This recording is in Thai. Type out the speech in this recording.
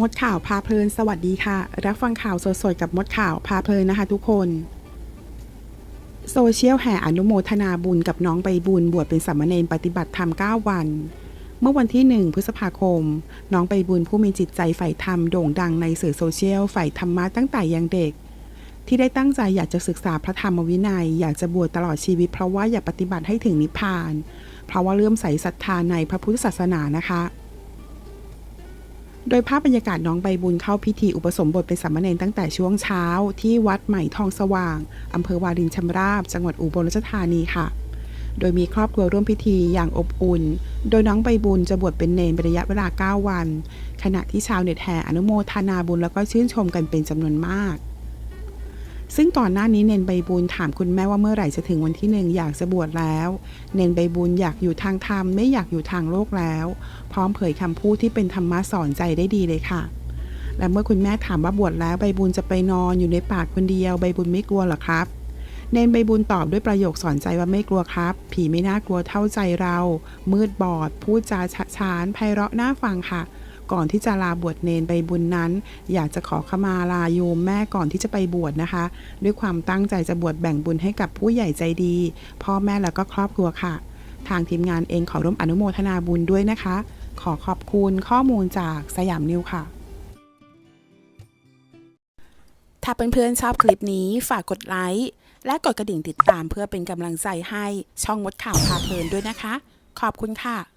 มดข่าวพาเพลินสวัสดีค่ะ รับฟังข่าวสดๆกับมดข่าวพาเพลินนะคะทุกคน โซเชียลแห่อนุโมทนาบุญกับน้องใบบุญบวชเป็นสามเณรปฏิบัติธรรม 9 วัน เมื่อวันที่ 1 พฤษภาคม น้องใบบุญผู้มีจิตใจใฝ่ธรรมโด่งดังในสื่อโซเชียลใฝ่ธรรมะตั้งแต่ยังเด็ก ที่ได้ตั้งใจอยากจะศึกษาพระธรรมวินัย อยากจะบวชตลอดชีวิตเพราะว่าอยากปฏิบัติให้ถึงนิพพาน เพราะว่าเลื่อมใสศรัทธาในพระพุทธศาสนานะคะ โดยภาพบรรยากาศน้องใบบุญเข้าพิธีอุปสมบทเป็นสามเณรตั้งแต่ช่วงเช้า ที่วัดใหม่ทองสว่าง อำเภอวารินชำราบ จังหวัดอุบลราชธานีค่ะ โดยมีครอบครัวร่วมพิธีอย่างอบอุ่น โดยน้องใบบุญจะบวชเป็นเนรเป็นระยะเวลา 9 วัน ขณะที่ชาวเน็ตแห่อนุโมทนาบุญแล้วก็ชื่นชมกันเป็นจำนวนมาก ซึ่งก่อนหน้านี้เนนใบบุญถามคุณแม่ว่าเมื่อไหร่จะถึงวันที่หนึ่งอยากจะบวชแล้ว เนนใบบุญอยากอยู่ทางธรรมไม่อยากอยู่ทางโลกแล้ว พร้อมเผยคำพูดที่เป็นธรรมะสอนใจได้ดีเลยค่ะ และเมื่อคุณแม่ถามว่าบวชแล้วใบบุญจะไปนอนอยู่ในป่าคนเดียวใบบุญไม่กลัวหรอครับเนนใบบุญตอบด้วยประโยคสอนใจว่าไม่กลัวครับ ผีไม่น่ากลัวเท่าใจเรา มืดบอด พูดจาฉะฉานไพเราะน่าฟังค่ะ ก่อนที่จะลาบวชเนนใบบุญนั้น อยากจะขอขมาลาโยมแม่ก่อนที่จะไปบวชนะคะ ด้วยความตั้งใจจะบวชแบ่งบุญให้กับผู้ใหญ่ใจดี พ่อแม่แล้วก็ครอบครัวค่ะ ทางทีมงานเองขอร่วมอนุโมทนาบุญด้วยนะคะ ขอขอบคุณข้อมูลจากสยามนิวค่ะ ถ้าเพื่อนๆชอบคลิปนี้ฝากกดไลค์และกดกระดิ่งติดตามเพื่อเป็นกำลังใจให้ช่องมดข่าวพาเพลินด้วยนะคะ ขอบคุณค่ะ